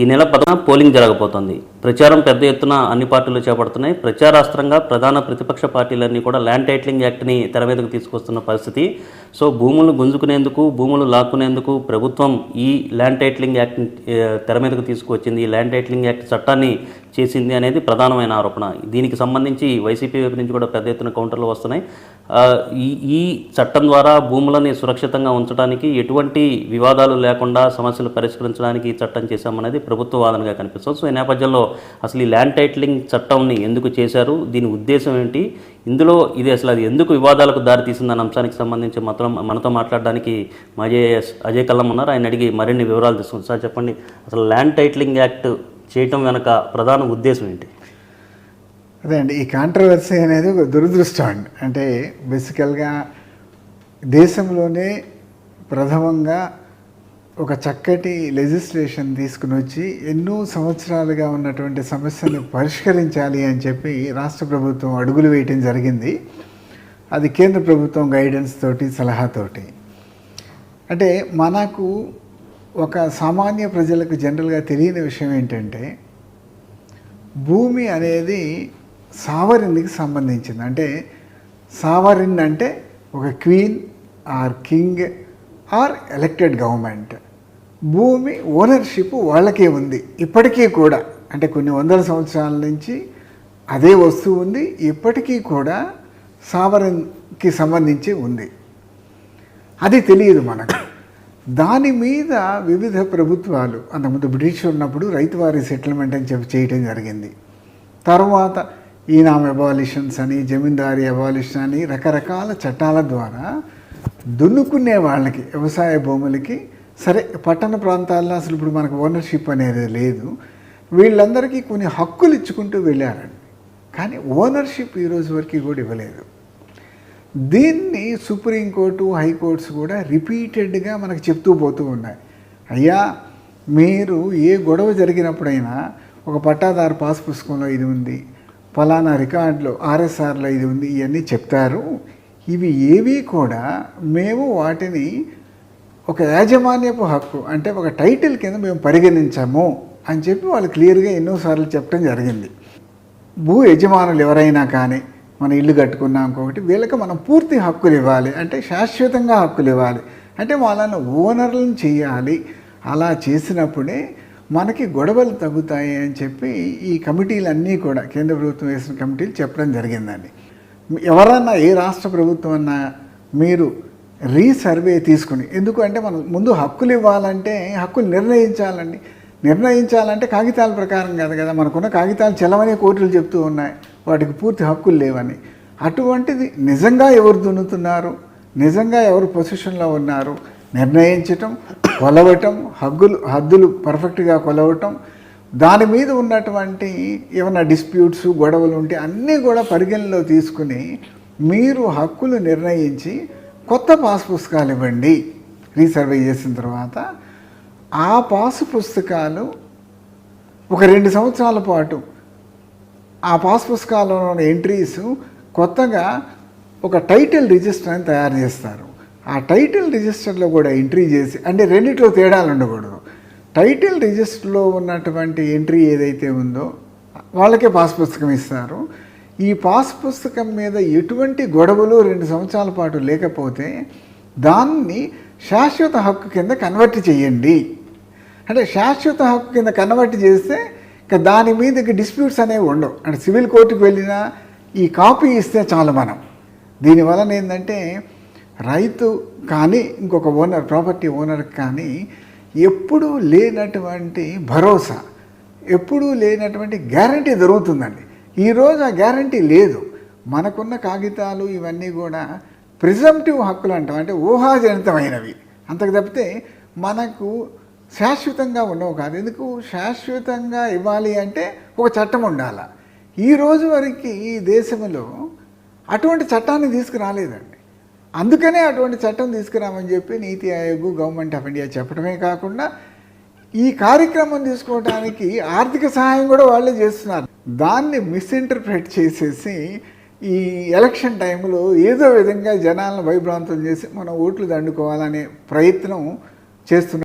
ఈ నెల పదన పోలింగ్ జరగబోతోంది. ప్రచారం పెద్ద ఎత్తున అన్ని పార్టీలు చేపడుతున్నాయి. ప్రచారాస్త్రంగా ప్రధాన ప్రతిపక్ష పార్టీలన్నీ కూడా ల్యాండ్ టైటిలింగ్ యాక్ట్ని తెర మీదకు తీసుకొస్తున్న పరిస్థితి. సో భూములు గుంజుకునేందుకు భూములు లాక్కునేందుకు ప్రభుత్వం ఈ ల్యాండ్ టైటిలింగ్ యాక్ట్ తెర మీదకు తీసుకువచ్చింది. ఈ ల్యాండ్ టైటిలింగ్ యాక్ట్ చట్టాన్ని చేసింది అనేది ప్రధానమైన ఆరోపణ. దీనికి సంబంధించి వైసీపీ వైపు నుంచి కూడా పెద్ద ఎత్తున కౌంటర్లు వస్తున్నాయి. ఈ ఈ చట్టం ద్వారా భూములని సురక్షితంగా ఉంచడానికి ఎటువంటి వివాదాలు లేకుండా సమస్యలు పరిష్కరించడానికి ఈ చట్టం చేశామనేది ప్రభుత్వ వాదనగా కనిపిస్తుంది. సో ఈ నేపథ్యంలో అసలు ఈ ల్యాండ్ టైటిలింగ్ చట్టంని ఎందుకు చేశారు? దీని ఉద్దేశం ఏంటి? ఇందులో ఇది అసలు అది ఎందుకు వివాదాలకు దారితీసిందన్న అంశానికి సంబంధించి మాత్రం మనతో మాట్లాడడానికి మా అజయ్ అజయ్ కల్లం ఉన్నారు. ఆయన అడిగి మరిన్ని వివరాలు తీసుకుంటారు. సార్ చెప్పండి అసలు ల్యాండ్ టైటిలింగ్ యాక్ట్ చేయటం వెనక ప్రధాన ఉద్దేశం ఏంటి? అదే అండి ఈ కాంట్రవర్సీ అనేది ఒక దురదృష్టం అండి. అంటే బేసికల్గా దేశంలోనే ప్రథమంగా ఒక చక్కటి లెజిస్లేషన్ తీసుకుని వచ్చి ఎన్నో సంవత్సరాలుగా ఉన్నటువంటి సమస్యను పరిష్కరించాలి అని చెప్పి రాష్ట్ర ప్రభుత్వం అడుగులు వేయటం జరిగింది. అది కేంద్ర ప్రభుత్వం గైడెన్స్ తోటి సలహాతోటి అంటే మనకు ఒక సామాన్య ప్రజలకు జనరల్గా తెలియని విషయం ఏంటంటే భూమి అనేది సావరిన్కి సంబంధించింది. అంటే సావరిన్ అంటే ఒక queen or king or elected government. భూమి ఓనర్షిప్ వాళ్ళకే ఉంది. ఇప్పటికీ కూడా అంటే కొన్ని వందల సంవత్సరాల నుంచి అదే వస్తువు ఉంది. ఇప్పటికీ కూడా సావరన్కి సంబంధించి ఉంది. అది తెలియదు మనకు. దాని మీద వివిధ ప్రభుత్వాలు అంతకుముందు బ్రిటిష్ ఉన్నప్పుడు రైతువారి సెటిల్మెంట్ అని చెప్పి చేయటం జరిగింది. తర్వాత ఈనామ్ అబాలిషన్స్ అని జమీందారీ అబాలిషన్ అని రకరకాల చట్టాల ద్వారా దున్నుకునే వాళ్ళకి వ్యవసాయ భూములకి సరే పట్టణ ప్రాంతాల్లో అసలు ఇప్పుడు మనకు ఓనర్షిప్ అనేది లేదు. వీళ్ళందరికీ కొన్ని హక్కులు ఇచ్చుకుంటూ వెళ్ళారండి. కానీ ఓనర్షిప్ ఈరోజు వరకు కూడా ఇవ్వలేదు. దీన్ని సుప్రీంకోర్టు హైకోర్ట్స్ కూడా రిపీటెడ్గా మనకు చెప్తూ పోతూ ఉన్నాయి. అయ్యా మీరు ఏ గొడవ జరిగినప్పుడైనా ఒక పట్టాదారు పాస్ పుస్తకంలో ఇది ఉంది ఫలానా రికార్డులో ఆర్ఎస్ఆర్లో ఇది ఉంది ఇవన్నీ చెప్తారు. ఇవి ఏవి కూడా మేము వాటిని ఒక యాజమాన్యపు హక్కు అంటే ఒక టైటిల్ కింద మేము పరిగణించాము అని చెప్పి వాళ్ళు క్లియర్గా ఎన్నోసార్లు చెప్పడం జరిగింది. భూ యజమానులు ఎవరైనా కానీ మన ఇల్లు కట్టుకున్నాం ఒకటి వీళ్ళకి మనం పూర్తి హక్కులు ఇవ్వాలి అంటే శాశ్వతంగా హక్కులు ఇవ్వాలి. అంటే వాళ్ళని ఓనర్లను చేయాలి. అలా చేసినప్పుడే మనకి గొడవలు తగ్గుతాయి అని చెప్పి ఈ కమిటీలన్నీ కూడా కేంద్ర ప్రభుత్వం వేసిన కమిటీలు చెప్పడం జరిగిందండి. ఎవరన్నా ఏ రాష్ట్ర ప్రభుత్వం అన్నా మీరు రీసర్వే తీసుకుని ఎందుకంటే మనం ముందు హక్కులు ఇవ్వాలంటే హక్కులు నిర్ణయించాలండి. నిర్ణయించాలంటే కాగితాల ప్రకారం కాదు కదా మనకున్న కాగితాలు చెలవనే కోర్టులు చెప్తూ ఉన్నాయి. వాటికి పూర్తి హక్కులు లేవని. అటువంటిది నిజంగా ఎవరు దున్నుతున్నారు? నిజంగా ఎవరు పొజిషన్లో ఉన్నారు? నిర్ణయించటం కొలవటం హగ్గులు హద్దులు పర్ఫెక్ట్గా కొలవటం దాని మీద ఉన్నటువంటి ఏమైనా డిస్ప్యూట్స్ గొడవలు ఉంటే అన్నీ కూడా పరిగణలో తీసుకుని మీరు హక్కులు నిర్ణయించి కొత్త పాస్ పుస్తకాలు ఇవ్వండి. రీసర్వే చేసిన తర్వాత ఆ పాసు పుస్తకాలు ఒక రెండు సంవత్సరాల పాటు ఆ పాస్ పుస్తకాలలో ఉన్న ఎంట్రీస్ కొత్తగా ఒక టైటిల్ రిజిస్టర్ అని తయారు చేస్తారు. ఆ టైటిల్ రిజిస్టర్లో కూడా ఎంట్రీ చేసి అంటే రెండిట్లో తేడాలు ఉండకూడదు. టైటిల్ రిజిస్టర్లో ఉన్నటువంటి ఎంట్రీ ఏదైతే ఉందో వాళ్ళకే పాస్ పుస్తకం ఇస్తారు. ఈ పాస్ పుస్తకం మీద ఎటువంటి గొడవలు రెండు సంవత్సరాల పాటు లేకపోతే దాన్ని శాశ్వత హక్కు కింద కన్వర్ట్ చేయండి. అంటే శాశ్వత హక్కు కింద కన్వర్ట్ చేస్తే ఇంకా దాని మీద డిస్ప్యూట్స్ అనేవి ఉండవు. అంటే సివిల్ కోర్టుకు వెళ్ళినా ఈ కాపీ ఇస్తే చాలు మనం. దీనివలన ఏంటంటే రైతు కానీ ఇంకొక ఓనర్ ప్రాపర్టీ ఓనర్కి కానీ ఎప్పుడూ లేనటువంటి భరోసా ఎప్పుడూ లేనటువంటి గ్యారంటీ దొరుకుతుందండి. ఈరోజు ఆ గ్యారంటీ లేదు. మనకున్న కాగితాలు ఇవన్నీ కూడా ప్రిజంప్టివ్ హక్కులు అంటాం. అంటే ఊహాజనితమైనవి. అంతకు తప్పితే మనకు శాశ్వతంగా ఉండవు కాదు. ఎందుకు? శాశ్వతంగా ఇవ్వాలి అంటే ఒక చట్టం ఉండాలి. ఈ రోజు వరకు ఈ దేశంలో అటువంటి చట్టాన్ని తీసుకురాలేదండి. అందుకనే అటువంటి చట్టం తీసుకురామని చెప్పి నీతి ఆయోగ్ గవర్నమెంట్ ఆఫ్ ఇండియా చెప్పడమే కాకుండా ఈ కార్యక్రమం తీసుకోవడానికి ఆర్థిక సహాయం కూడా వాళ్ళే చేస్తున్నారు. దాన్ని మిస్ఇంటర్ప్రిట్ చేసేసి ఈ ఎలక్షన్ టైంలో ఏదో విధంగా జనాలను భయభ్రాంతం చేసి మనం ఓట్లు దండుకోవాలనే ప్రయత్నం చేస్తున్నారు.